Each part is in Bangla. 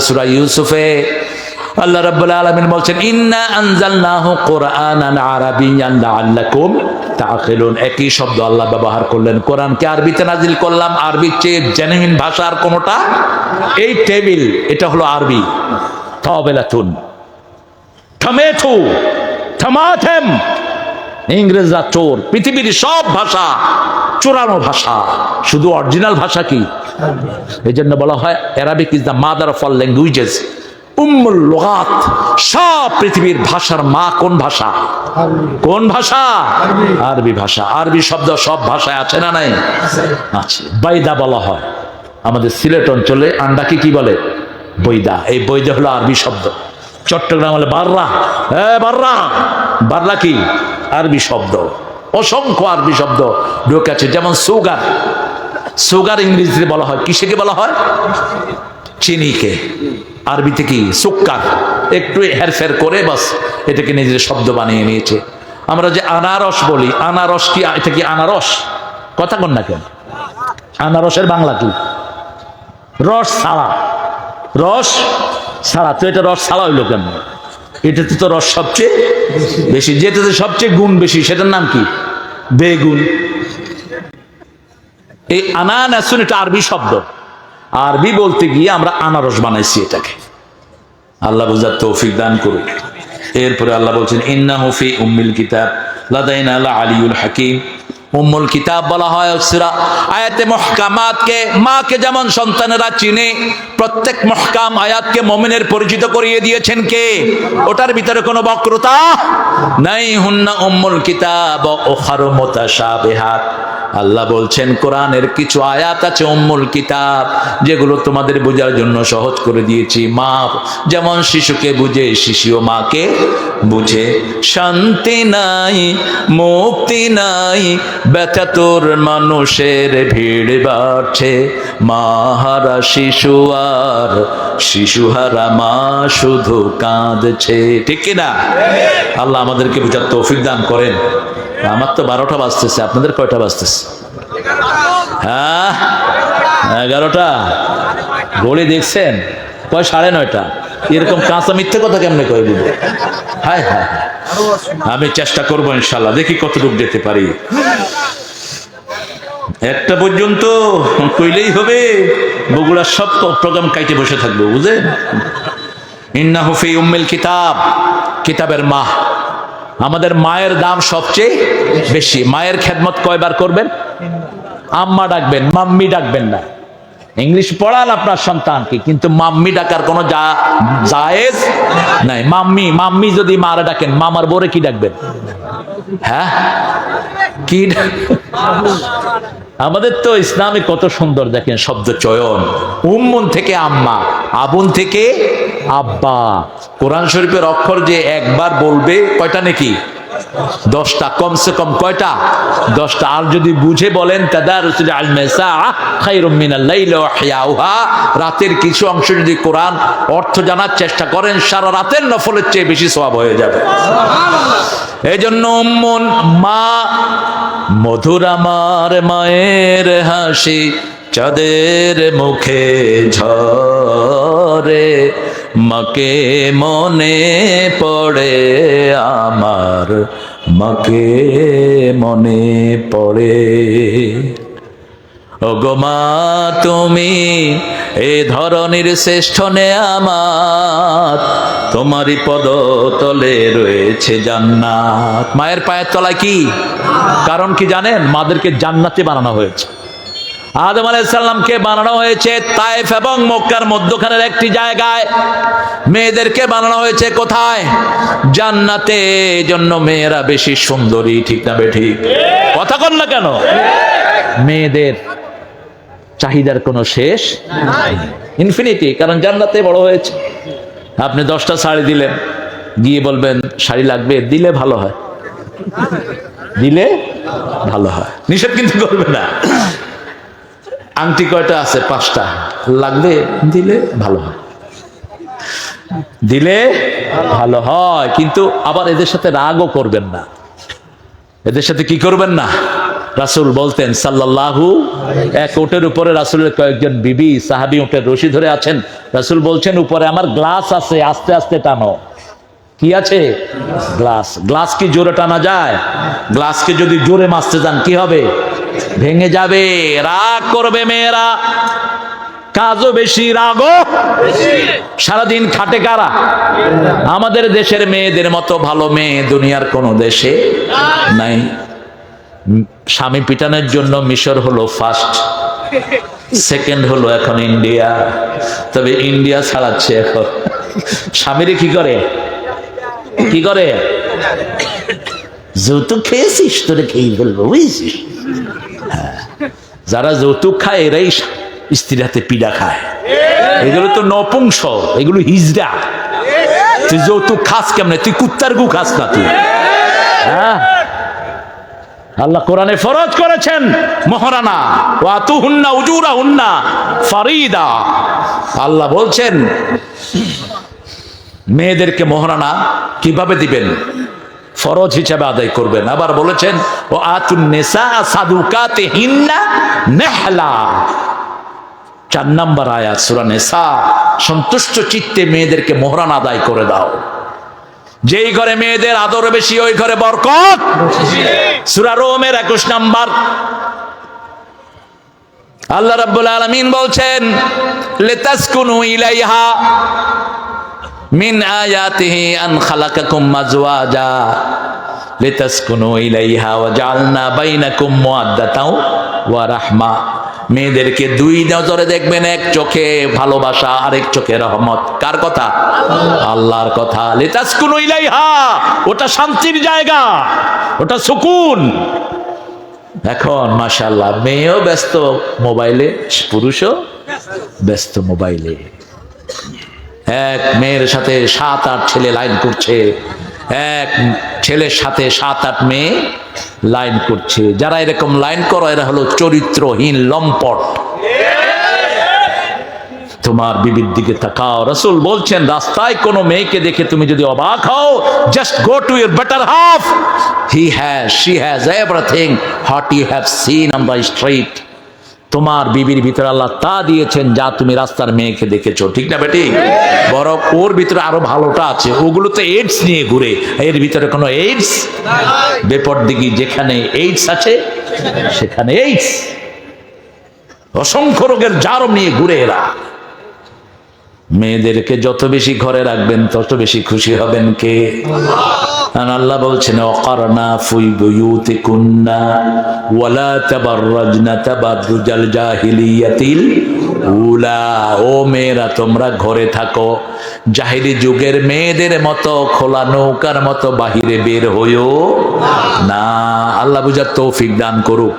সূরা ইউসুফে আল্লাহ রাব্বুল আলামিন বলছেন, ইন্না আনজালনাহু কুরআনান আরাবিয়ান লাআল্লাকুম তাআকিলুন। একই শব্দ আল্লাহ ব্যবহার করলেন। কোরআনকে আরবিতে নাজিল করলাম, আরবির চেয়ে জেনুইন ভাষার কোনটা? এই টেবিল, এটা হলো আরবি। তাওবেলাতুন। টমেটো টমাটেম ইংরেজরা চোর পৃথিবীর সব ভাষা চোরানো ভাষা। শুধু অরিজিনাল ভাষা কি? এই জন্য বলা হয় Arabic is the mother of all languages উম্মুল লুগাত সব পৃথিবীর ভাষার মা কোন ভাষা? কোন ভাষা? আরবি। ভাষা। আরবি শব্দ সব ভাষায় আছে না নাই? আছে। বাইদা বলা হয়। আমাদের সিলেট অঞ্চলে আন্ডাকে কি বলে? বৈদা। এই বৈদা হলো আরবি শব্দ। চট্টগ্রাম হলে বাররা। এ বাররা। বাররা কি? আরবি শব্দ, অসংখ্য আরবি শব্দ ঢুকে আছে, যেমন সুগার। সুগার ইংরেজিতে বলা হয়, কিসেকে বলা হয়? চিনিকে। আরবিতে কি? সুক্কার। একটু হেরফের করে বাস, এটাকে নিজের শব্দ বানিয়ে নিয়েছে। আমরা যে আনারস বলি, আনারস কি, এটা কি আনারস? কথা কন না কেন? আনারসের বাংলা কি? রস ছাড়া। রস ছাড়া, তো এটা রস ছাড়া হইল কেন? এটাতে তো রস সবচেয়ে বেশি, যেটাতে সবচেয়ে গুণ বেশি, সেটার নাম কি? বেগুন। এই আনানাসুন এটা আরবি শব্দ। আরবি বলতে গিয়ে আমরা আনারস বানাইছি এটাকে। আল্লাহ বুঝার তৌফিক দান করুন এরপরে আল্লাহ বলছেন ইন্না হুফি উম্মিল কিতাব, লাদাইনা আলা আলিউল হাকিম। উম্মুল কিতাব বলা হয় সিরা। আয়াতে মহকামাতকে মাকে যেমন সন্তানেরা চিনে, প্রত্যেক মহকাম আয়াতকে মমিনের পরিচিত করিয়ে দিয়েছেন কে? ওটার ভিতরে কোনো বক্রতা নাই। হুন্না উম্মুল কিতাব ও খারো মোতাশাবিহাত। আল্লাহ বলছেন, কোরআনের কিছু আয়াত আছে উম্মুল কিতাব, যেগুলো তোমাদের বোঝার জন্য সহজ করে দিয়েছি। মা, যেমন শিশুকে বুঝে, শিশুও মাকে বুঝে। শান্তি নাই, মুক্তি নাই ব্যথাতোর মানুষের ভিড় বাড়ছে। মাহারা শিশু আর শিশুহারা মা শুধু কাঁদছে। ঠিক কিনা? আল্লাহ আমাদেরকে বুঝার তৌফিক দান করেন। আমার তো বারোটা বাজতেছে, আপনাদের কয়টা বাজতেছে? হ্যাঁ? এগারোটা? ঘড়ি দেখছেন? কয়, সাড়ে নয়টা? এরকম কাঁচা মিথ্যে কথা কেমনে কয়ে দিব হায় হায়। আমি চেষ্টা করব ইনশাল্লাহ, দেখি কতটুকু যেতে পারি। একটা পর্যন্ত কইলেই হবে, বগুড়ার সব প্রোগ্রাম কাইটে বসে থাকব, বুঝলেন? ইন্না হুফি উম্মিল কিতাব, কিতাবের মা আমাদের মায়ের দাম সবচেয়ে বেশি। মায়ের খেদমত কয়বার করবেন? আম্মা ডাকবেন, মাম্মি ডাকবেন না। ইংলিশ পড়ান আপনার সন্তানকে, কিন্তু মাম্মি ডাকার কোনো যা, জায়েজ নাই। মাম্মি মাম্মি যদি মারা ডাকেন, মামার বোরে কি ডাকবেন? হ্যাঁ? কি আমাদের তো ইসলামে কত সুন্দর দেখেন শব্দ চয়ন। উম্মুন থেকে আম্মা, আবুন থেকে আব্বা। কোরআন শরীফের অক্ষর যে একবার বলবে, কয়টা নাকি? দশটা কমসে কম কয়টা? দশটা। আর যদি বুঝে বলেন রাতের কিছু অংশ যদি কোরআন অর্থ জানার চেষ্টা করেন সারা রাতের নফলের চেয়ে বেশি সওয়াব হয়ে যাবে। এই জন্য মা মধুর আমার মায়ের হাসি চাঁদের মুখে ঝরে, মাকে মনে পড়ে আমার, মাকে মনে পড়ে। ওগো মা, তুমি এ ধরনের শ্রেষ্ঠ আমার তোমারই পদ তলে রয়েছে জান্নাত। মায়ের পায়ের তলায় কি? কারণ কি জানেন? মাদেরকে জান্নাতে বানানো হয়েছে। আদম আলাইসাল্লামকে বানানো হয়েছে তাইফ এবং মক্কার মধ্যখানের একটি জায়গায়। মেয়েদেরকে বানানো হয়েছে কোথায়? জান্নাতে। জন্য মেয়েরা বেশি সুন্দরী, ঠিক না বে ঠিক? কথা কন না কেন? মেয়েদের চাহিদার কোনো শেষ ইনফিনিটি কারণ জান্নাতে বড় হয়েছে। আপনি দশটা শাড়ি দিলেন, গিয়ে বলবেন, শাড়ি লাগবে, দিলে ভালো হয়। দিলে ভালো হয়। নিষেধ কিন্তু করবে না। আংটি কয়টা আছে? পাঁচটা। লাগবে দিলে ভালো হয়। দিলে ভালো হয়। কিন্তু আবার এদের সাথে রাগও করবেন না। এদের সাথে কি করবেন না? রাসূল বলতেন, সাল্লাল্লাহু এক ওটের উপরে রাসূলের কয়েকজন বিবি, সাহাবি ওটের রশি ধরে আছেন। রাসূল বলছেন, উপরে আমার গ্লাস আছে, আস্তে আস্তে টানো। কি আছে? গ্লাস। গ্লাস কি জোরে টানা যায়? গ্লাসকে যদি জোরে মারতে যান, কি হবে? ভেঙে যাবে, রাগ করবে মেয়েরা। কাজও বেশি, রাগও সারাদিন খাটে কারা? আমাদের দেশের মেয়েদের মতো ভালো মেয়ে দুনিয়ার কোন দেশে নাই। স্বামী পিটানোর জন্য মিশর হলো ফার্স্ট সেকেন্ড হলো এখন ইন্ডিয়া। তবে ইন্ডিয়া ছাড়াচ্ছে এখন। স্বামীরে কি করে? কি করে? যৌতুক খেয়েছিস? তোরে খেয়ে ফেলব, বুঝছিস। যারা যৌতুক খায়, এরাই স্ত্রীর হাতে পিড়া খায়। এগুলো তো নপুংস, এগুলো হিজড়া। তুই যৌতুক খাস কেমনে? তুই কুত্তার গু খাস না তুই। হ্যাঁ? আল্লাহ কোরআনে ফরজ করেছেন, মহারানা। ওয়াতু হুন্না উজুরা হুন্না ফারিদা। আল্লাহ বলছেন, মেয়েদেরকে মহারানা কীভাবে দিবেন? ফরজ হিসাবে আদায় করবেন। আবার বলেছেন, ও আতুন নেশা সাদুকাতে হিন্না নেহলা চার নাম্বার আয়াত, সুরা নেশা সন্তুষ্ট চিত্তে মেয়েদেরকে মোহরান আদায় করে দাও। যেই ঘরে মেয়েদের আদর বেশি, ওই ঘরে বরকত। সুরা রোমের একুশ নাম্বার। আল্লাহ রাব্বুল আলামিন বলছেন, লিতাসকুনু ইলাইহা। মিন আয়াতিহি আন খালাকাকুম মাজওয়াজা লিতাসকুনু ইলাইহা ওয়া জাআলনা বাইনাকুম মুআদ্দাতাও ওয়া রাহমা। মেয়েদেরকে দুই নজরে দেখবেন, এক চোখে ভালোবাসা, আরেক চোখে রহমত। কার কথা? আল্লাহর কথা। লিতাসকুনু ইলাইহা, ওটা শান্তির জায়গা, ওটা সুকুন। এখন মাশাল্লাহ মেয়েও ব্যস্ত মোবাইলে, পুরুষও ব্যস্ত মোবাইলে। এক মেয়ের সাথে সাত আট ছেলে লাইন করছে। এক ছেলের সাথে সাত আট মেয়ে লাইন করছে। যারা এরকম লাইন করো, এরা হলো চরিত্রহীন লম্পট। তোমার বিবির দিকে তাকাও। রসুল বলছেন, রাস্তায় কোনো মেয়েকে দেখে তুমি যদি অবাক হও just go to your better half he has she has everything what you have seen on the street তোমার বিবির ভিতরে আল্লাহ তা দিয়েছেন, যা তুমি রাস্তার মেয়েকে দেখেছ। ঠিক না বেটি? বরং ওর ভিতরে আরও ভালোটা আছে। ওগুলো তো এইডস নিয়ে ঘুরে। এর ভিতরে কোনো এইডস বেপর দিকে যেখানে এইডস আছে, সেখানে এইডস অসংখ্য রোগের জারম নিয়ে ঘুরে এরা। মেয়েদেরকে যত বেশি ঘরে রাখবেন, তত বেশি খুশি হবেন কে? আল্লাহ বলছেন অকারনা ফুই বুয়ুতি কুন্না ওয়ালা তাবাররাজনা তাবাররুজাল জাহিলিয়াতিল উলা। ও মেয়েরা, তোমরা ঘরে থাকো, জাহিলি যুগের মেয়েদের মতো, খোলা নৌকার মতো বাহিরে বের হইও না। আল্লাহ বুঝার তৌফিক দান করুক।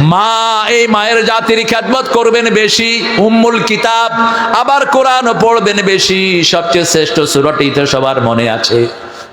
মা, এই মায়ের জাতির খ্যাতমত করবেন বেশি, উম্মুল কিতাব, আবার কোরআনও পড়বেন বেশি। সবচেয়ে শ্রেষ্ঠ সুরটি তো সবার মনে আছে।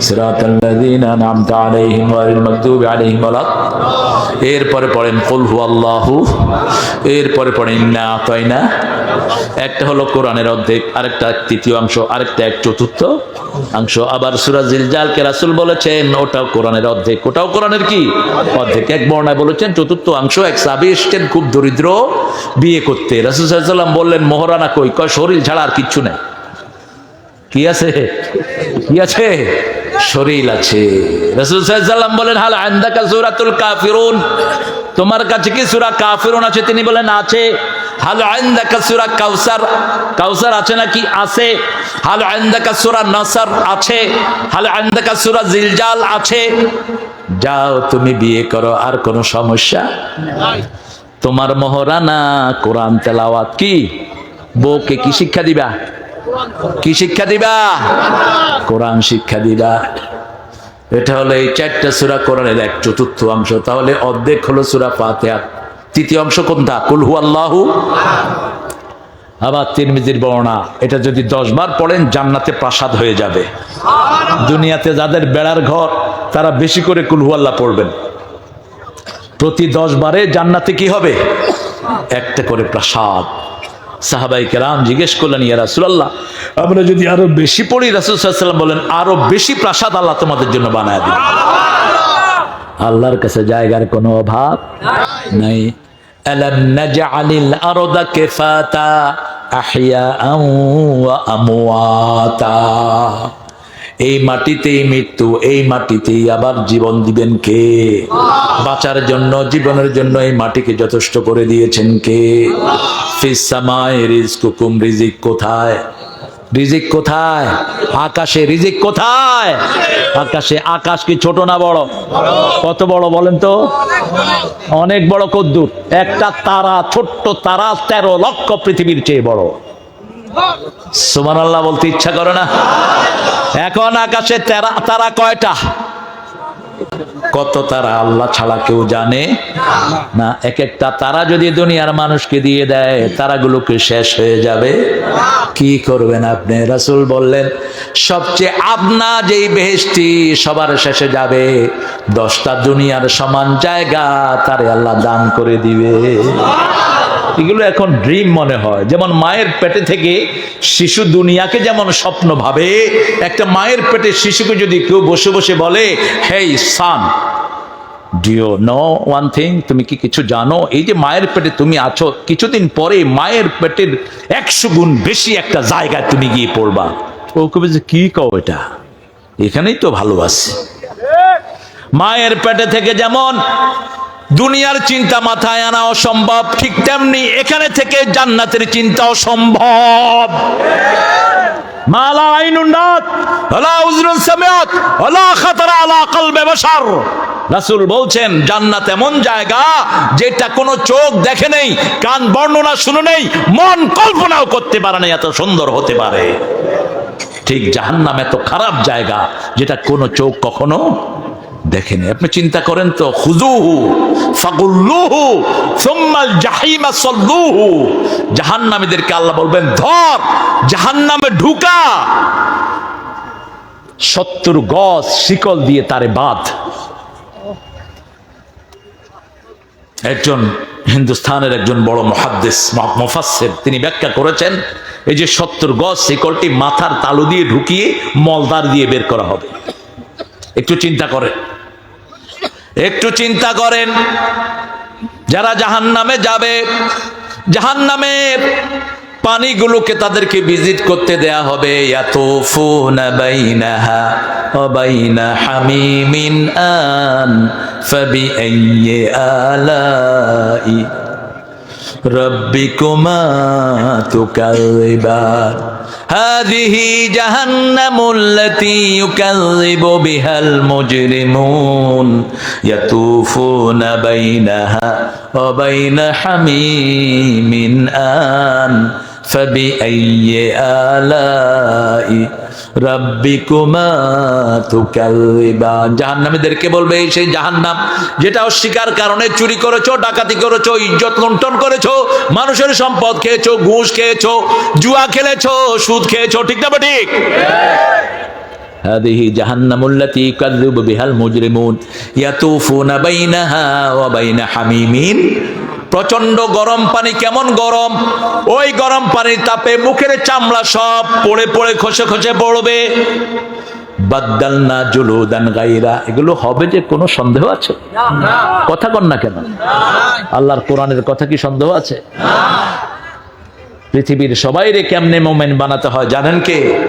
صراط الذين أنعمت عليهم غير المغضوب عليهم ولا এরপরে পড়েন কুল হু আল্লাহু এরপরে পড়েন না তাই না একটা হলো কোরআনের অর্ধেক আরেকটা তৃতীয় অংশ আরেকটা এক চতুর্থ অংশ আবার সুরা জিলজালকে রাসূল বলেছেন ওটাও কোরআনের অর্ধেক ওটাও কোরআনের কি অর্ধেক এক বর্ণায় বলেছেন চতুর্থ অংশ এক সাবি এসছেন খুব দরিদ্র বিয়ে করতে রাসূল সাল্লাল্লাহু আলাইহি সাল্লাম বললেন মোহরানা কই কয় শরীর ছাড়া আর কিচ্ছু নেই কি আছে? কি আছে? শরীর আছে। রাসূল সাল্লাল্লাহু বলেন, হাল আনদাকা সূরাতুল কাফিরুন? তোমার কাছে কি সূরা কাফিরুন আছে? তিনি বলেন, আছে। হাল আনদাকা সূরা কাউসার? কাউসার আছে নাকি? আছে। হাল আনদাকা সূরা নাসর? আছে। হাল আনদাকা সূরা জিলজাল? আছে। যাও তুমি বিয়ে করো, আর কোনো সমস্যা তোমার মহারানা কোরআন তেলাওয়াত কি? বউকে কি শিক্ষা দিবা? কি শিক্ষা দিবা? কোরআন শিক্ষা দিবা। এটা হলো এই চারটা সুরা কোরআনের এক চতুর্থ অংশ। তাহলে অর্ধেক হলো সুরা ফাতিহা। তৃতীয় অংশ কোনটা? কুল হু আল্লাহু আবার তিরমিজির বর্ণনা। এটা যদি দশ বার পড়েন, জান্নাতে প্রাসাদ হয়ে যাবে। দুনিয়াতে যাদের বেড়ার ঘর, তারা বেশি করে কুলহুয়াল্লাহ পড়বেন। প্রতি দশ বারে জান্নাতে কি হবে? একটা করে প্রাসাদ। সাহাবাই কেরাম জিজ্ঞেস করলেন ইয়া রাসুলাল্লাহ আমরা যদি আরো বেশি পড়ি রাসুল সাল্লাম বলেন আরো বেশি প্রাসাদ আল্লাহ তোমাদের জন্য বানায় দিন আল্লাহর কাছে জায়গার কোনো অভাব নাই ألم نجعل الأرض كفاتا أحياء وأمواتا এই মাটিতেই মৃত্যু, এই মাটিতেই আবার জীবন দিবেন কে? বাঁচার জন্য, জীবনের জন্য এই মাটিকে যথেষ্ট করে দিয়েছেন কে? ফিসামায় রিজকুকুম রিজিক কোথায়? রিজিক কোথায়? আকাশে রিজিক কোথায়? আকাশে আকাশ কি ছোট না বড়? কত বড় বলেন তো? অনেক বড় কদ্দুর। একটা তারা, ছোট্ট তারা তেরো লক্ষ পৃথিবীর চেয়ে বড়। সুমান আল্লাহ বলতে ইচ্ছা করে না। এখন আকাশে তারা তারা কয়টা? কত তারা আল্লাহ ছাড়া কেউ জানে? না এক একটা তারা যদি দুনিয়ার মানুষকে দিয়ে দেয়, তারাগুলোকে শেষ হয়ে যাবে। কি করবেন আপনি? রাসূল বললেন, সবচেয়ে আপনা যেই বেহেশটি সবার শেষে যাবে, দশটা দুনিয়ার সমান জায়গা, তারে আল্লাহ দান করে দিবে। এগুলো এখন ড্রিম মনে হয়। যেমন মায়ের পেটে থেকে শিশু দুনিয়াকে যেমন স্বপ্ন ভাবে, একটা মায়ের পেটে শিশুকে যদি কেউ বসে বসে বলে, hey son do you know one thing তুমি কি কিছু জানো? এই যে মায়ের পেটে তুমি আছো, কিছুদিন পরে মায়ের পেটের একশো গুণ বেশি একটা জায়গায় তুমি গিয়ে পড়বা। ও কবে যে কি কও এটা? এখানেই তো ভালোবাসি। মায়ের পেটে থেকে যেমন দুনিয়ার চিন্তা মাথায় আনা অসম্ভব, ঠিক তেমনি এখানে থেকে জান্নাতের চিন্তা অসম্ভব। মালা আলা বাশার। রাসূল বলছেন, জান্নাত এমন জায়গা যেটা কোনো চোখ দেখে নেই, কান বর্ণনা শুনে নেই, মন কল্পনাও করতে পারে না, এত সুন্দর হতে পারে। ঠিক জাহান্নাম এত খারাপ জায়গা যেটা কোনো চোখ কখনো দেখেনি, আপনি চিন্তা করেন তো খুজুহু ফাগুল্লুহু, সুম্মাল জাহিমা সল্লুহু। জাহান্নামীদেরকে আল্লাহ বলবেন, ধর, জাহান্নামে ঢুকা। সত্তর গজ শিকল দিয়ে তারে বাঁধ। একজন হিন্দুস্থানের একজন বড় মহাদ্দেশ মুফাসসির, তিনি ব্যাখ্যা করেছেন, এই যে সত্তর গজ শিকলটি মাথার তালু দিয়ে ঢুকিয়ে মলদার দিয়ে বের করা হবে। একটু চিন্তা করেন। একটু চিন্তা করেন। যারা জাহান নামে যাবে জাহান নামের পানিগুলোকে তাদেরকে ভিজিট করতে দেয়া হবে। আন ربكما تكذبان هذه جهنم التي يكذب بها المجرمون يطوفون بينها وبين حميم آن فبأي آلاء রাব্বিকুমা তুকাল্লিবান জাহান্নামীদেরকে বলবে এই সেই জাহান্নাম যেটা অস্বীকার কারণে চুরি করেছো ডাকাতি করেছো ইজ্জত লুণ্ঠন করেছো মানুষের সম্পদ খেয়েছো ঘুষ খেয়েছো জুয়া খেলেছো সুদ খেয়েছো ঠিক না বা ঠিক هذه جهنم التي يكذب بها المجرمون يطوفون بينها وبين حميم প্রচণ্ড গরম পানি, কেমন গরম? ওই গরম পানির তাপে মুখের চামড়া সব পড়ে পড়ে খসে খসে পড়বে। বাদ্দাল না জুলুদান গাইরা এগুলো হবে যে কোনো সন্দেহ আছে? কথা কন না কেন? আল্লাহর কোরআনের কথা কি সন্দেহ আছে? পৃথিবীর সবাইরে কেমনে মোমেন বানাতে হয় জানেন কে?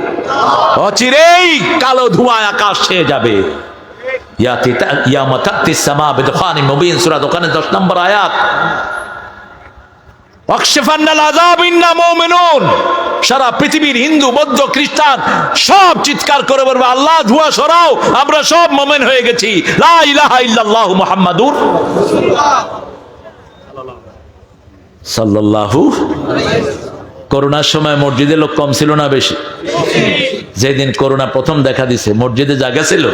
অচিরেই কালো ধোঁয়া আকাশ ছেয়ে যাবে। নম্বর আয়াত। সারা পৃথিবীর হিন্দু, বৌদ্ধ, খ্রিস্টান সব চিৎকার করে বলবে, আল্লাহ, ধোঁয়া সরাও, আমরা সব মোমেন হয়ে গেছি। মুহাম্মাদুর সাল্লাল্লাহু করোনার সময় মসজিদে লোক কম ছিল না বেশি? যেদিন করোনা প্রথম দেখা দিছে, মসজিদে জায়গা ছিল?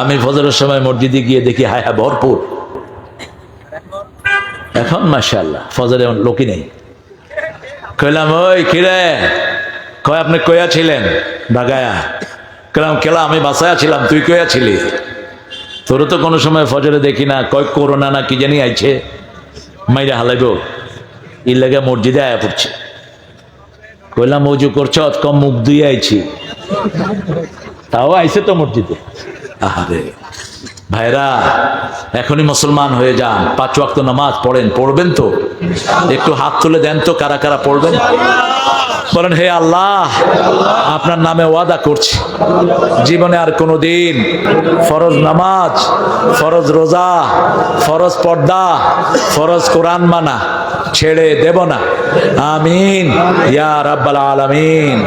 আমি ফজরের সময় মসজিদে গিয়ে দেখি, হায় হায়, ভরপুর। এখন মাশাআল্লাহ, ফজরে লোকই নেই। কইলাম, ওই কিরে কয়, আপনি কয়া ছিলেন? বাগায়া, কইলাম, কেলা, আমি বাসায় ছিলাম, তুই কয়া ছিলি? তোর তো কোনো সময় ফজরে দেখি না, কয়, করোনা না কি জানি আইছে? মাইরা হালাইব। ই লেগে মসজিদে আয়া পড়ছে। কইলাম অজু করছ কম মুখ দুই আইছি। তাও আইছে তো মসজিদে। আহারে। ভাইরা, এখনই মুসলমান হয়ে যান। পাঁচ ওয়াক্ত নামাজ পড়েন, পড়বেন তো? একটু হাত তুলে দেন তো, কারা কারা পড়বেন? বলেন, হে আল্লাহ, আপনার নামে ওয়াদা করছি। জীবনে আর কোনো দিন ফরজ নামাজ, ফরজ রোজা, ফরজ পর্দা, ফরজ কোরআন মানা ছেড়ে দেব না। আমিন, ইয়া রাব্বাল আলামিন।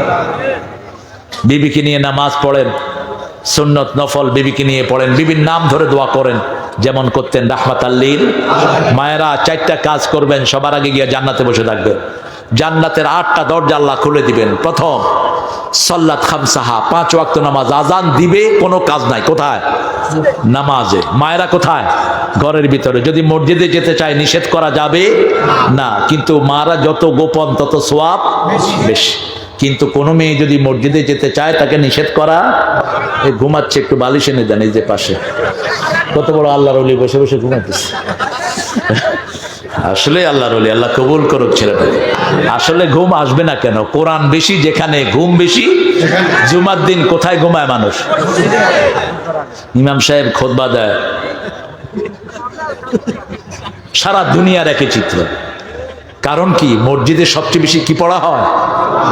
বিবিকে নিয়ে নামাজ পড়েন, সুন্নত নফল বিবিকে নিয়ে পড়েন, বিবির নাম ধরে দোয়া করেন, যেমন করতেন রাহমাত আল্লিন মায়েরা চারটা কাজ করবেন, সবার আগে গিয়ে জান্নাতে বসে থাকবেন। জান্নাতের আটটা দরজা আল্লাহ খুলে দিবেন। প্রথম, সল্লাত খামসাহা, পাঁচ ওয়াক্ত নামাজ। আজান দিবে, কোনো কাজ নাই। কোথায়? নামাজে। মায়েরা কোথায়? ঘরের ভিতরে। যদি মসজিদে যেতে চায়, নিষেধ করা যাবে? না। কিন্তু মারা যত গোপন, তত সোয়াব বেশি। কিন্তু কোনো মেয়ে যদি মসজিদে যেতে চায়, তাকে নিষেধ করা? এ ঘুমাচ্ছে, একটু বালিশ এনে দেন এই যে পাশে। কত বড় আল্লাহর অলি বসে বসে ঘুমাতেছে আসলে আল্লাহর অলি আল্লাহ কবুল করুক ছেলেটাকে। আসলে ঘুম আসবে না কেন? কোরআন বেশি, যেখানে ঘুম বেশি, জুমার দিন কোথায় ঘুমায় মানুষ? ইমাম সাহেব খোদবা দেয়। সারা দুনিয়ার একই চিত্র। কারণ কি? মসজিদে সবচেয়ে বেশি কি পড়া হয়?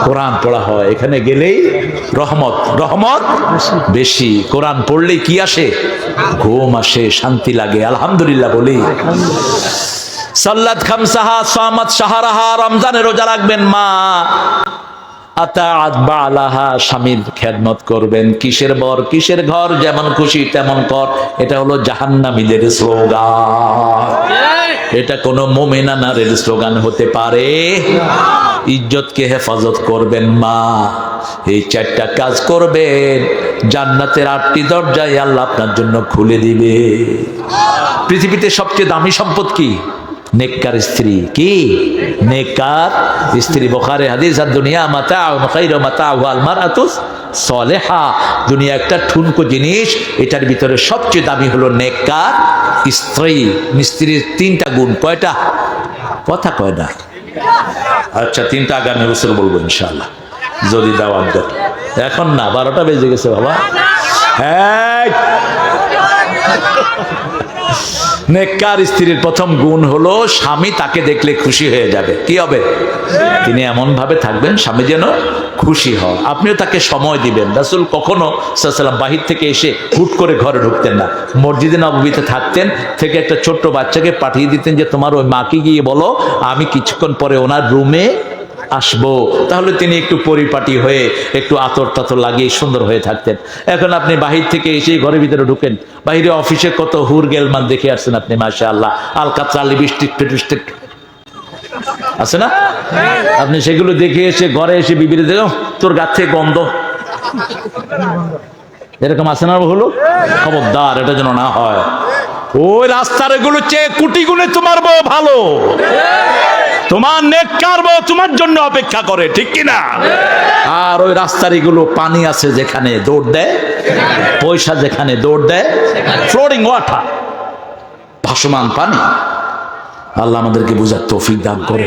কোরআন পড়া হয়। এখানে গেলেই রহমত রহমত বেশি। কোরআন পড়লেই কি আসে? ঘুম আসে, শান্তি লাগে। আলহামদুলিল্লাহ বলি। সাল্লাত খামসাহা সামাত সাহারাহা রমজানে রোজা রাখবেন মা। আতাআত বালাহা স্বামীর খেদমত করবেন। কিসের বর কিসের ঘর যেমন খুশি তেমন কর। এটা হলো জাহান্নামীদের স্লোগান। এটা কোনো মোমেনানারের স্লোগান হতে পারে। ইজ্জতকে হেফাজত করবেন মা। এই চারটা কাজ করবেন। জান্নাতের আটটি দরজায় আল্লাহ আপনার জন্য খুলে দিবে। পৃথিবীতে সবচেয়ে দামি সম্পদ কি? নেককার স্ত্রী। কি? নেককার স্ত্রী। বোখারে হাদিস, আর দুনিয়া মাতা মাতা ওয়াল মারাতুস সলেহা। দুনিয়া একটা ঠুনকো জিনিস, এটার ভিতরে সবচেয়ে দামি হলো নেককার স্ত্রী। মিস্ত্রির তিনটা গুণ, কয়টা? কথা কয় না। আচ্ছা তিনটা আগামী বছর বলব ইনশাল্লাহ যদি দাওয়াত দেয় এখন না, বারোটা বেজে গেছে বাবা। হ্যাঁ নেককার স্ত্রীর প্রথম গুণ হলো স্বামী তাকে দেখলে খুশি হয়ে যাবে। কি হবে? তিনি এমন ভাবে থাকবেন, স্বামী যেন খুশি হয়। আপনিও তাকে সময় দিবেন। রাসুল কখনো সাল্লাম বাহির থেকে এসে হুট করে ঘরে ঢুকতেন না। মসজিদে নবমীতে থাকতেন, থেকে একটা ছোট্ট বাচ্চাকে পাঠিয়ে দিতেন যে, তোমার ওই মাকে গিয়ে বলো, আমি কিছুক্ষণ পরে ওনার রুমে আসব। তাহলে তিনি একটু পরিপাটি হয়ে, একটু আতর টাতর লাগিয়ে সুন্দর হয়ে থাকতেন। এখন আপনি বাহির থেকে এসে ঘরের ভিতরে ঢুকেন। বাহিরে অফিসে কত হুর গেলমান দেখে আসছেন আপনি মাসা আল্লাহ আলকাতরা লিপস্টিক আছে না? আপনি সেগুলো দেখে এসে ঘরে এসে বিবিরে দেখো তোর গাছ থেকে গন্ধ। এরকম আছে না হলো খবরদার, এটা যেন না হয়। ওই রাস্তার এগুলো চেয়ে কুটি গুণে তোমার বউ ভালো। তোমার নেক কারবো তোমার জন্য অপেক্ষা করে, ঠিক কিনা আর ওই রাস্তার এগুলো পানি আছে যেখানে দৌড় দেয়, পয়সা যেখানে দৌড় দেয়, ফ্লোরিং ওয়াটার, ভাসমান পানি। আল্লাহ আমাদেরকে বুঝার তৌফিক দান করে